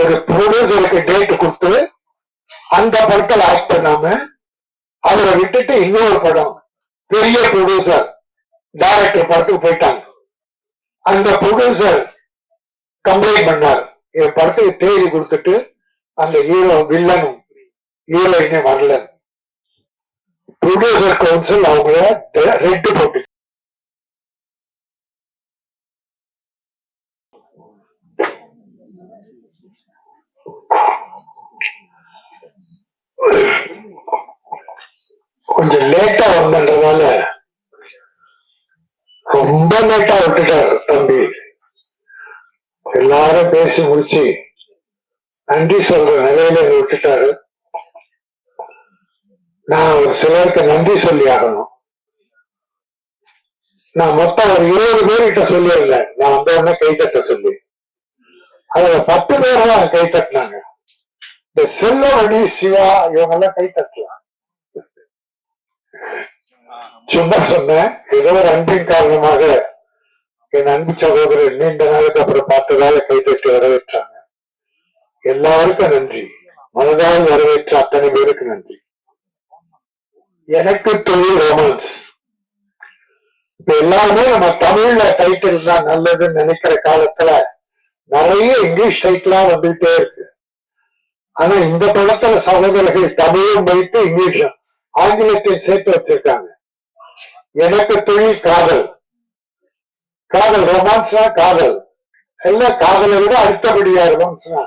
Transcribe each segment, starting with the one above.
ஒரு ப்ரொடியூசருக்கு டேட் கொடுத்து அந்த படத்தில் ஆக்ட் பண்ணாம அவரை விட்டுட்டு இன்னொரு படம் பெரிய ப்ரொடியூசர் டைரக்டர் படத்துக்கு போயிட்டாங்க. அந்த ப்ரொடியூசர் கம்ப்ளைண்ட் பண்ணார். என் படத்துக்கு தேதி கொடுத்துட்டு அந்த ஹீரோ வில்லனும் ஹீரோயினே வரல. ப்ரொடியூசர் கவுன்சில் அவங்கள ரெட்டு போட்டு கொஞ்சம் லேட்டா வந்ததுனால ரொம்ப லேட்டா விட்டுட்டார் தம்பி. எல்லாரும் பேசி முடிச்சு நன்றி சொல்ற நிலையில விட்டுட்டாரு. நான் ஒரு சிலருக்கு நன்றி சொல்லி ஆகணும். நான் மொத்தம் ஒரு இருபது பேர்கிட்ட சொல்லியிருந்தேன். நான் வந்த உடனே கை தட்ட சொல்லி. அதுல பத்து பேர் தான் கை தட்டினாங்க இந்த செல்வமணி சிவா இவங்க எல்லாம் கை தட்டலாம் சும்மா சொன்னேன் ஏதோ ஒரு அன்பின் காரணமாக என் அன்பு சகோதரர் நீண்ட நாளுக்கு அப்புறம் பார்த்ததால கைதட்டி வரவேற்றாங்க. எல்லாருக்கும் நன்றி. மனதால் வரவேற்ற அத்தனை பேருக்கு நன்றி. எனக்கு தொழில் ரொமான்ஸ் இப்ப எல்லாருமே நம்ம தமிழ்ல டைட்டில் தான் நல்லதுன்னு நினைக்கிற காலத்துல நிறைய இங்கிலீஷ் டைட்டிலாம் வந்துகிட்டே இருக்கு. ஆனா இந்த படத்துல சகோதரர்கள் தமிழும் வைத்து இங்கிலீஷும் ஆங்கிலத்தை சேர்த்து வச்சிருக்காங்க எனக்கு தொழில் காதல். காதல் ரொமான்ஸ்னா காதல். எல்லாம் காதலை விட அடுத்தபடியா ரொமான்ஸ்னா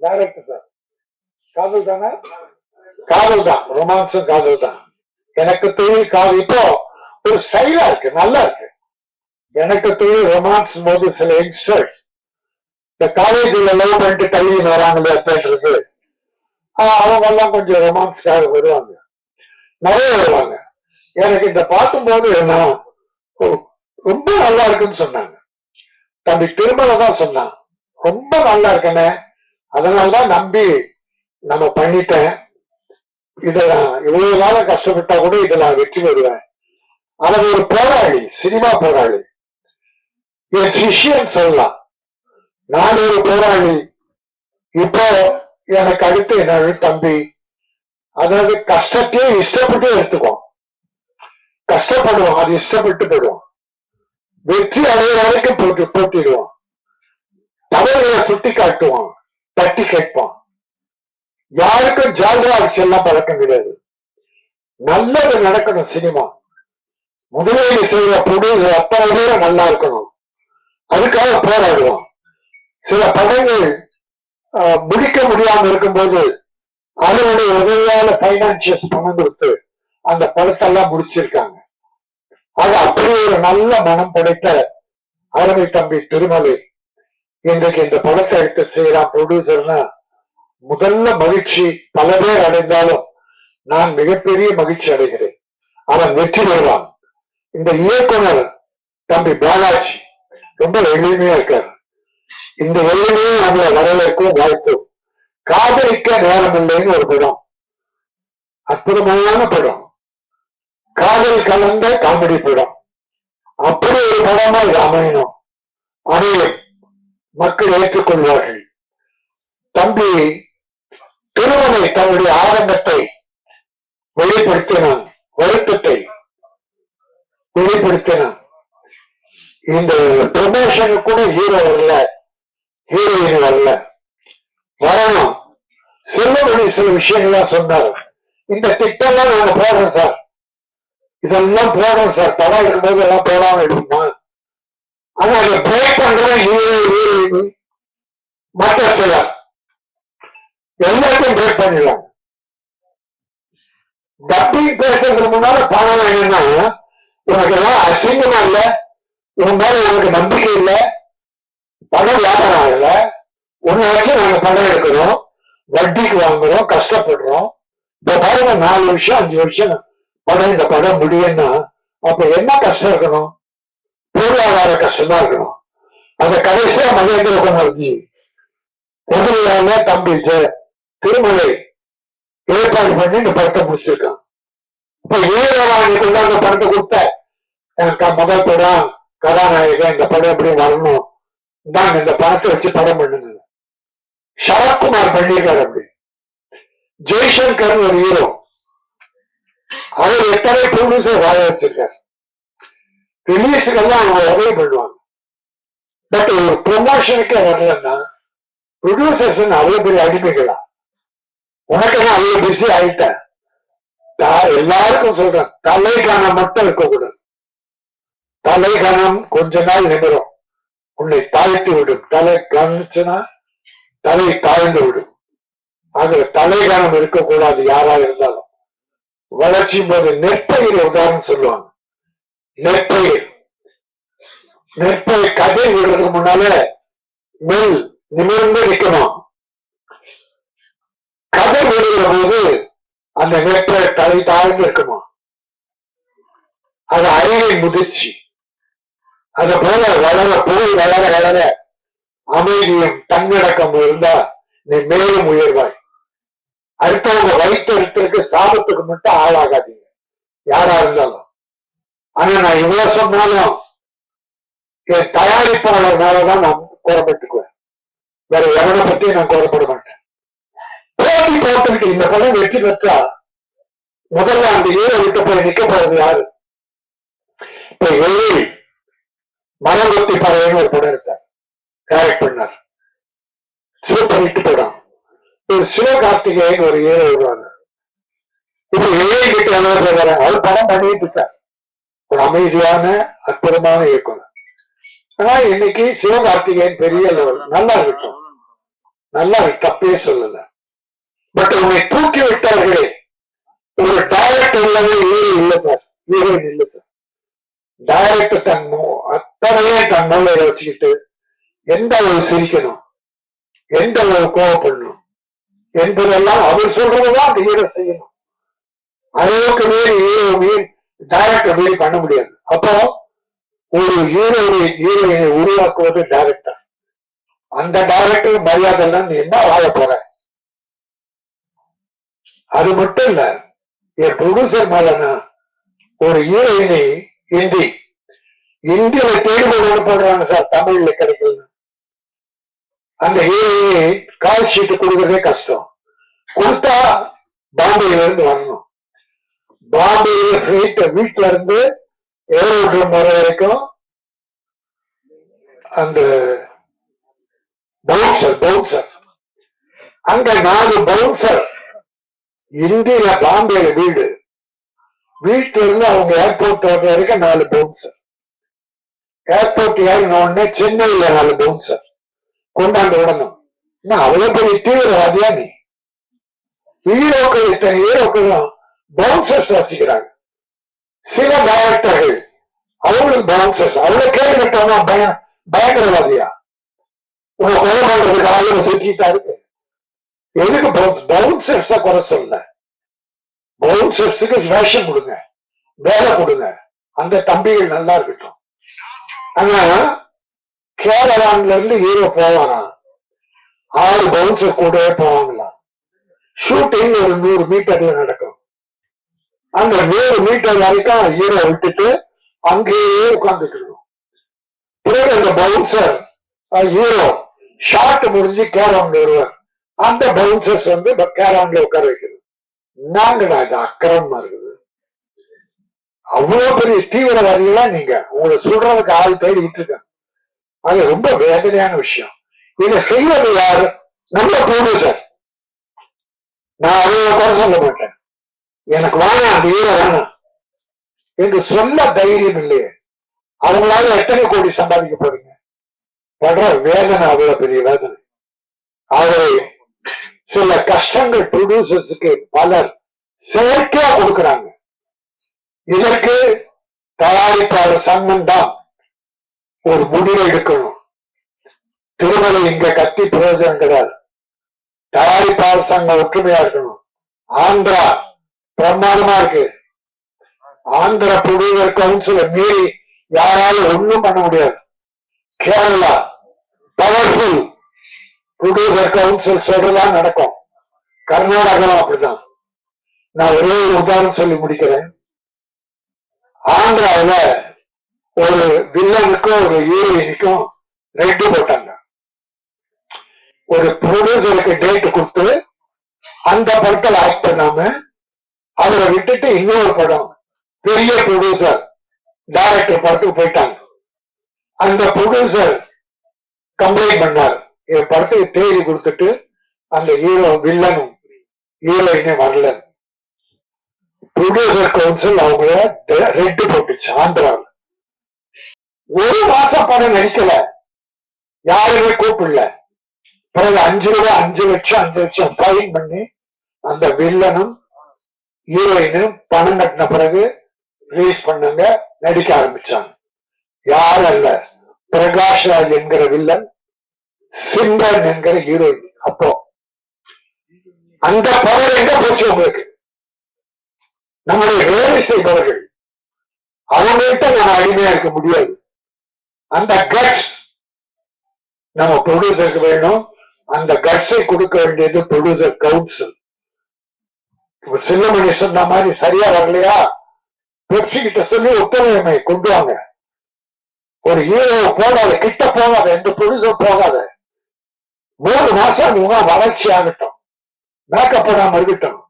டைரக்ட் சார் காதல் தானே? காதல் தான். ரொமான்ஸும் காதல் தான். எனக்கு தொழில் காதல். இப்போ ஒரு ஸ்டைலா இருக்கு. நல்லா இருக்கு. எனக்கு தொழில் ரொமான்ஸ் போது சில யங்ஸ்டர்ஸ் இந்த காலேஜ்ல லவ் பண்ணிட்டு தள்ளி வராங்களே அப்படின்றது அவங்க எல்லாம் கொஞ்சம் ரொமான்ஸ்க்காக வருவாங்க. நிறைய வருவாங்க. எனக்கு இந்த பார்க்கும்போது என்ன ஓ, ரொம்ப நல்லா இருக்குன்னு சொன்னாங்க. தம்பி திருமலை தான் சொன்னான். ரொம்ப நல்லா இருக்கனே. அதனாலதான் நம்பி நம்ம பண்ணிட்டேன். இதை நான் இவ்வளவு நாளம் கஷ்டப்பட்டா கூட இதை நான் வெற்றி பெறுவேன். அவன் ஒரு போராளி சினிமா போராளி. என் சிஷியன் சொல்லலாம். நான் ஒரு போராளி இப்போ எனக்கு அடுத்து என்னோட தம்பி? அதாவது கஷ்டத்தையே இஷ்டப்பட்டு எடுத்துக்குவோம் கஷ்டப்படுவோம் அது இஷ்டப்பட்டு போயிடுவோம் வெற்றி அடைய வரைக்கும் போட்டு போட்டிடுவோம் தவறுகளை சுட்டி காட்டுவோம் தட்டி கேட்போம் யாருக்கும் ஜால்ரா எல்லாம் பழக்கம் கிடையாது. நல்லது நடக்கணும் சினிமா. முதலீடு செய்யற பொருள் அத்தனை பேரும் நல்லா இருக்கணும். அதுக்காக போராடுவோம் சில படங்கள் ஆஹ், முடிக்க முடியாமல் இருக்கும்போது அதனுடைய உதவியால பைனான்சியஸ் பணம் கொடுத்து அந்த படத்தெல்லாம் முடிச்சிருக்காங்க. ஆக அப்படி ஒரு நல்ல மனம் படைத்த அருமை தம்பி திருமலை. இன்றைக்கு இந்த படத்தை எடுத்து செய்யறான் ப்ரொடியூசர்னா முதல்ல மகிழ்ச்சி பல பேர் அடைந்தாலும் நான் மிகப்பெரிய மகிழ்ச்சி அடைகிறேன். அவன் வெற்றி பெறுவான். இந்த இயக்குனர் தம்பி பாலாஜி ரொம்ப எளிமையா இருக்காரு. இந்த வெள்ளமே நம்மளை வரவேற்கும் வாழ்த்தும் காதலிக்க நேரம் இல்லைன்னு ஒரு படம். அற்புதமான படம். காதல் கலந்த காமெடி படம். அப்படி ஒரு படமா இது அமையணும். அமையும் மக்கள் ஏற்றுக்கொள்வார்கள். தம்பி திருமலை தன்னுடைய ஆரம்பத்தை வெளிப்படுத்தினான். வருத்தத்தை வெளிப்படுத்தினான். இந்த ப்ரமோஷனுக்கு கூட ஹீரோ இல்லை. ஹீரோயின் அல்ல. வரணும். செல்வமணி சில விஷயங்கள்லாம் சொன்னார். இந்த திட்டம்லாம் நாங்க போடுறோம் சார். இதெல்லாம் போடுறோம் சார். தடா இருக்கும்போது எல்லாம் போடாம எடுக்குமா ஆனா அதை பிரேக் பண்ற ஹீரோ ஹீரோயின் மற்ற சிலர். எல்லாத்தையும் பிரேக் பண்ணிடலாம். டப்பிங் பேசுறதுக்கு முன்னால பணம் வேணும்னா உனக்கு எல்லாம் அசிங்கமா இல்லை. உன் மேல உனக்கு நம்பிக்கை இல்லை. பண வியாபாரம் ஆகல உன்னை வச்சு நாங்க பணம் எடுக்கிறோம் வட்டிக்கு வாங்குறோம் கஷ்டப்படுறோம். இப்ப பாருங்க நாலு வருஷம் அஞ்சு வருஷம் படம் இந்த படம் முடியும்னா அப்ப என்ன கஷ்டம் இருக்கணும்? பொருளாதார கஷ்டம் தான் இருக்கணும். அந்த கடைசியா மகேந்திர குமார்ஜி முதல்ல தம்பி திருமலை ஏற்பாடு பண்ணி இந்த படத்தை முடிச்சிருக்கான். இப்ப ஈரவாணிக்குள்ள அந்த படத்தை கொடுத்த எனக்கு முதல் படம் கதாநாயகன் இந்த படம் எப்படி வரணும்? நாங்க இந்த பணத்தை வச்சு படம் பண்ணுது. சரத்குமார் பண்ணியிருக்காரு அப்படி. ஜெய்சங்கர் ஒரு ஹீரோ அவர் எத்தனை ப்ரொடியூசர் வாழ வச்சிருக்காரு. ரிலீஸுக்கெல்லாம் அவங்க உதவி பண்ணுவாங்க. பட் ஒரு ப்ரொமோஷனுக்கே வரலன்னா ப்ரொடியூசர்ஸ் அவ்வளவு பெரிய அடிமைகளா? உனக்கு நான் அவ்வளவு பிஸி ஆயிட்டேன் நான் எல்லாருக்கும் சொல்றேன். தலைகானம் மட்டும் இருக்கக்கூடாது. தலைகானம் கொஞ்ச நாள் நிமிரும். உன்னை தாழ்த்து விடும். தலை கவனிச்சுன்னா தலை தாழ்ந்து விடும். ஆக தலைகணம் இருக்கக்கூடாது யாரா இருந்தாலும். வளர்ச்சி போது நெற்பயிர் உதாரணம் சொல்லுவாங்க. நெற்பயிர். நெற்பயிர் கதை விடுறதுக்கு முன்னால நெல் நிமிர்ந்து நிற்கணும். கதை விடுகிற போது அந்த நெற்பயிர் தலை தாழ்ந்து இருக்குமா அது அருகே முதிர்ச்சி. அது போல வளர புகழ் வளர வளர அமைதியும் தன்னடக்கம் இருந்தா நீ மேலும் உயர்வாய். அடுத்தவங்க வயிற்றுக்கு சாபத்துக்கு மட்டும் ஆளாகாதீங்க. யாரா இருந்தாலும். ஆனா நான் இவ்வளவு சொன்னாலும் என் தயாரிப்பாளர்னாலதான் நான் கோரப்பட்டுக்குவேன். வேற எவனை பத்தி நான் கோரப்பட மாட்டேன். போட்டி போட்டுக்கிட்டு இந்த படம் வெற்றி பெற்றா முதல்ல அந்த ஈரை விட்டு போய் நிக்க போறது யாரு? இப்ப எழில் மரங்கொத்தி பறவைன்னு ஒரு படம் இருக்கார் டைரக்ட் பண்ணார். சூப்பர் ஹிட் படம் ஒரு சிவகார்த்திகேயன் ஒரு ஏழை வருவாங்க இப்ப ஏழை கிட்ட எவ்வளவு அவர் படம் பண்ணிட்டு இருக்கார். ஒரு அமைதியான அற்புதமான இயக்குனர். ஆனா இன்னைக்கு சிவகார்த்திகேயன் பெரிய லெவல். நல்லா இருக்கட்டும். நல்லா இருக்கு, தப்பே சொல்லல. பட் உன்னை தூக்கி விட்டார்களே. ஒரு டைரக்டர் இல்லவே ஹீரோ இல்ல சார். ஹீரோயின் இல்ல சார் டைரக்டர் தன் அத்தனையே தன் மூலையில வச்சுக்கிட்டு எந்த அளவு சிரிக்கணும்? எந்த அளவு கோவப்படணும்? என்பதெல்லாம் அவர் சொல்றதுதான் அந்த செய்யணும். அளவுக்கு மீறி ஹீரோ மீறி டைரக்டர் மீறி பண்ண முடியாது. அப்போ ஒரு ஹீரோவை ஹீரோயினை உருவாக்குவது டைரக்டர் அந்த டைரக்டர் மரியாதை எல்லாம் நீ என்ன வாழ போற? அது மட்டும் இல்ல என் ப்ரொடியூசர் மேலனா ஒரு ஹீரோயினை ஹிந்தி இந்தியில தேர்வு போடுறாங்க சார்? தமிழ்ல கிடைக்கல அந்த ஏஐ கால் ஷீட் கொடுக்கறதே கஷ்டம். கொடுத்தா பாம்பேல இருந்து வரணும் பாம்பேல ஃபிளைட் வீட்டுல இருந்து ஏரோட்ரம் வர வரைக்கும் அந்த பவுன்சர் பவுன்சர் அங்க நாலு பவுன்சர் இந்தியில பாம்பேல வீடு. வீட்டுல இருந்து அவங்க ஏர்போர்ட் வர்ற வரைக்கும் நாலு பவுன்சர் ஏர்போர்ட் ஏறின உடனே சென்னையில நாலு பவுன்சர் கொண்டாந்து விடணும் என்ன அவ்வளவு பெரிய தீவிரவாதியா நீ? ஹீரோக்கள் இத்தனை ஹீரோக்களும் பவுன்சர்ஸ் வச்சுக்கிறாங்க. சில டைரக்டர்கள் அவங்களுக்கு பவுன்சர்ஸ் அவ்வளவு கேள்வி கேட்டவங்க பயம் பயங்கரவாதியா? உங்க கொலை பண்றதுக்கு ஆளுங்க சுத்திட்டா இருக்கு. எதுக்கு பவுன்சர்ஸ குறை சொல்ல? பவுன்சர்ஸுக்கு ரேஷன் கொடுங்க வேலை கொடுங்க. அந்த தம்பிகள் நல்லா இருக்கட்டும். ஆனா கேரளான்ல இருந்து ஹீரோ போவாராம் ஆறு பவுன்சர் கூடவே போவாங்களா? ஷூட்டிங் ஒரு நூறு மீட்டர்ல நடக்கும். அந்த நூறு மீட்டர் வரைக்கும் ஹீரோ விட்டுட்டு அங்கேயே உட்கார்ந்துட்டு இருக்கும் பிறகு அந்த பவுன்சர் ஹீரோ ஷார்ட் முடிஞ்சு கேரவுண்ட் வருவார். அந்த பவுன்சர்ஸ் வந்து கேரம்ல உட்கார வைக்கிறது நாங்கடா இது அக்கிரமமா இருக்குது. அவ்வளவு பெரிய தீவிரவாதிகளா நீங்க. உங்களை சொல்றதுக்கு ஆள் தேடிட்டு இருக்காங்க. அது ரொம்ப வேதனையான விஷயம். இதை செய்வது யாரு? நம்ம ப்ரொடியூசர் நான் அவ்வளவு குறை சொல்ல மாட்டேன். எனக்கு வேணாம் அந்த ஈர வேணாம். என்று சொல்ல தைரியம் இல்லையே. அவங்களால எத்தனை கோடி சம்பாதிக்க போறீங்க? படுற வேதனை அவ்வளவு பெரிய வேதனை. ஆகவே சில கஷ்டங்கள் ப்ரொடியூசர்ஸுக்கு பலர் செயற்கையா கொடுக்குறாங்க. இதற்கு தயாரிப்பாளர் சங்கம் தான் ஒரு முடிவை எடுக்கணும். திருமலை இங்க கத்தி பிரயோஜனம் கிடையாது. தயாரிப்பாளர் சங்கம் ஒற்றுமையா இருக்கணும். ஆந்திரா பிரமாதமா இருக்கு. ஆந்திர ப்ரொடியூசர் கவுன்சில மீறி யாராலும் ஒண்ணும் பண்ண முடியாது. கேரளா பவர்ஃபுல் ப்ரொடியூசர் கவுன்சில் சொல்றதா நடக்கும். கர்நாடகாவும் அப்படிதான் நான் ஒரே ஒரு உதாரணம் சொல்லி முடிக்கிறேன். ஆந்திராவுல ஒரு வில்லனுக்கும் ஒரு ஹீரோயினுக்கும் ரெட்டு போட்டாங்க. ஒரு ப்ரொடியூசருக்கு டேட் கொடுத்து அந்த படத்தில் ஆக்ட் பண்ணாம அவரை விட்டுட்டு இன்னொரு படம் பெரிய ப்ரொடியூசர் டைரக்டர் படத்துக்கு போயிட்டாங்க. அந்த ப்ரொடியூசர் கம்ப்ளைண்ட் பண்ணார். என் படத்துக்கு தேதி கொடுத்துட்டு அந்த ஹீரோ வில்லனும் ஹீரோயினே வரலன்னு ப்ரொடியூசர் கவுன்சில் அவங்கள ரெட்டு போட்டுச்சு ஆந்திராவில் ஒரு மாசம் படம் நடிக்கல யாருமே கூப்பிடல. பிறகு அஞ்சு ரூபாய் அஞ்சு லட்சம் அஞ்சு லட்சம் ஃபைன் பண்ணி அந்த வில்லனும் ஹீரோயினும் பணம் கட்டின பிறகு ரிலீஸ் பண்ணுங்க நடிக்க ஆரம்பிச்சாங்க. யாரும் அல்ல பிரகாஷ் ராஜ் என்கிற வில்லன் சிம்ரன் என்கிற ஹீரோயின் அப்போ அந்த பவர் எங்க போச்சு உங்களுக்கு? நம்முடைய வேலை செய்பவர்கள். அவங்கள்ட்ட நம்ம அடிமையா இருக்க முடியாது. அந்த கட்ஸ் நம்ம ப்ரொடியூசருக்கு வேணும். அந்த கட்ஸை கொடுக்க வேண்டியது ப்ரொடியூசர் கவுன்சில் செல்லமணி சொன்ன மாதிரி சரியா வரலையா? பெப்சி கிட்ட சொல்லி ஒத்துழைமை கொண்டு வாங்க. ஒரு ஹீரோ போகாத கிட்ட போகாத எந்த ப்ரொடியூசர் போகாத. மூணு மாசம் அந்த முகம் வளர்ச்சி ஆகட்டும். மேக்கப் போடாம இருக்கட்டும்.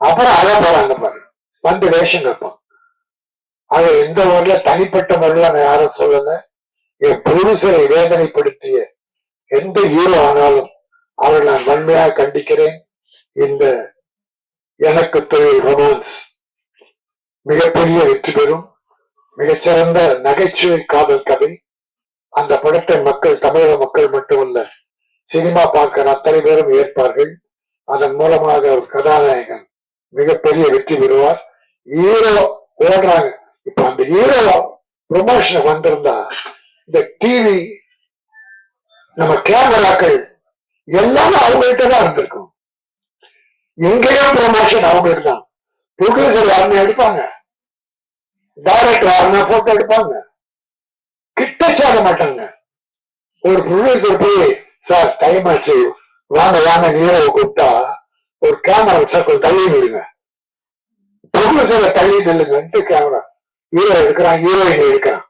அப்புறம் அழ போறாங்க பாரு வந்து வேஷம் கேட்பான். ஆக எந்த ஊர்ல தனிப்பட்ட முறையில நான் யாரும் சொல்லல? என் ப்ரொடியூசரை வேதனைப்படுத்திய எந்த ஹீரோ ஆனாலும் அவரை நான் வன்மையாக கண்டிக்கிறேன். இந்த எனக்கு தொழில் ரொமான்ஸ் மிகப்பெரிய வெற்றி பெறும். மிகச்சிறந்த நகைச்சுவை காதல் கதை. அந்த படத்தை மக்கள் தமிழக மக்கள் மட்டுமல்ல சினிமா பார்க்கிற அத்தனை பேரும் ஏற்பார்கள். அதன் மூலமாக ஒரு கதாநாயகன் மிகப்பெரிய வெற்றி பெறுவார். ஹீரோ ஓடுறாங்க இப்ப அந்த ஹீரோ ப்ரொமோஷன் வந்திருந்தா இந்த டிவி நம்ம கேமராக்கள் எல்லாமே அவங்கள்ட்ட தான் இருந்திருக்கும். எங்கேயும் ப்ரொமோஷன் அவங்களுக்கு தான். ப்ரொடியூசர் யாருன்னு எடுப்பாங்க. டைரக்டர் யாருன்னா போட்டோ எடுப்பாங்க. கிட்ட சேர மாட்டாங்க. ஒரு ப்ரொடியூசர் போய் சார் டைம் ஆச்சு. வாங்க வாங்க நீரவை கூப்பிட்டா ஒரு கேமரா வச்சா கொஞ்சம் தள்ளி விடுங்க. ப்ரொடியூசரை தள்ளி நில்லுங்கன்ட்டு கேமரா ஹீரோ எடுக்கிறான் ஹீரோயின் எடுக்கிறான்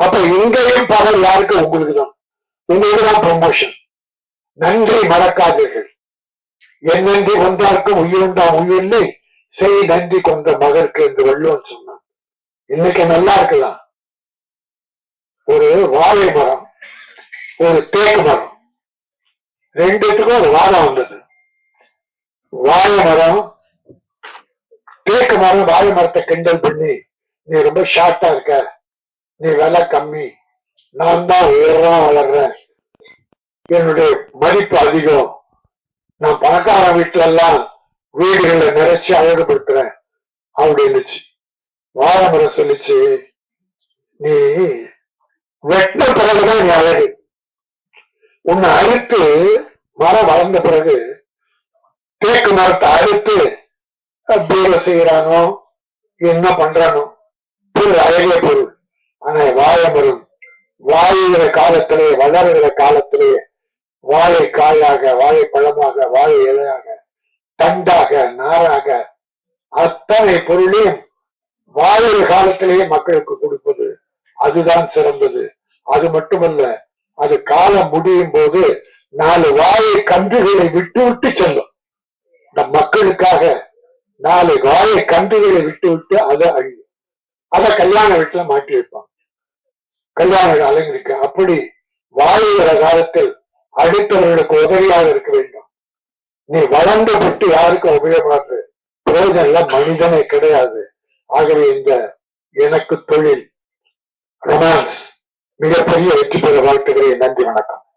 அப்ப இங்கேயும் பவர் யாருக்கு? உங்களுக்கு தான் உங்களுக்கு தான் ப்ரொமோஷன் நன்றி மறக்காதீர்கள். என் நன்றி கொன்றார்க்கும் உயிருண்டாம் உயிரில்லை செய் நன்றி கொண்ட மகருக்கு என்று வள்ளுவன் சொன்னான். இன்னைக்கு நல்லா இருக்கலாம். ஒரு வாழை மரம் ஒரு தேக்கு மரம். ரெண்டுத்துக்கும் ஒரு வாழை வந்தது. வாழை மரம் தேக்கு மரம் வாழை மரத்தை கிண்டல் பண்ணி நீ ரொம்ப ஷார்ட்டா இருக்க. நீ விலை கம்மி. நான் தான் உயரம் வளர்றேன். என்னுடைய மதிப்பு அதிகம். நான் பணக்கார வீட்டுல எல்லாம் வீடுகளை நிறைச்சு அழகுபடுத்துறேன். அப்படின்னுச்சு வாழை மரம் சொல்லிச்சு நீ வெட்டின பிறகுதான் நீ அழகு. உன்னை அறுத்து மரம் வளர்ந்த பிறகு தேக்கு மரத்தை அறுத்து வேலை செய்யறானோ என்ன பண்றானோ பொருள் அழகிய பொருள். ஆனா வாழை மரம் வாழுகிற காலத்திலே வளருகிற காலத்திலே வாழை காயாக வாழை பழமாக வாழை இலையாக தண்டாக நாராக அத்தனை பொருளையும் வாழுகிற காலத்திலேயே மக்களுக்கு கொடுப்பது அதுதான் சிறந்தது. அது மட்டுமல்ல அது காலம் முடியும் போது நாலு வாழை கன்றுகளை விட்டு விட்டு செல்லும். இந்த மக்களுக்காக நாலு வாய கன்றுகளை விட்டு விட்டு அதை அழியும் அதை கல்யாண வீட்டுல மாட்டி வைப்பாங்க. கல்யாண அலங்கரிக்க. அப்படி வாழுகிற காலத்தில் அடுத்தவர்களுக்கு உதவியாக இருக்க வேண்டும். நீ வளர்ந்து விட்டு யாருக்கும் உபயோகமாக்கு பிரயோஜனம் மனிதனே கிடையாது. ஆகவே இந்த எனக்கு தொழில் ரொமான்ஸ் மிகப்பெரிய வெற்றி பெற வாழ்த்துகிறேன். நன்றி வணக்கம்.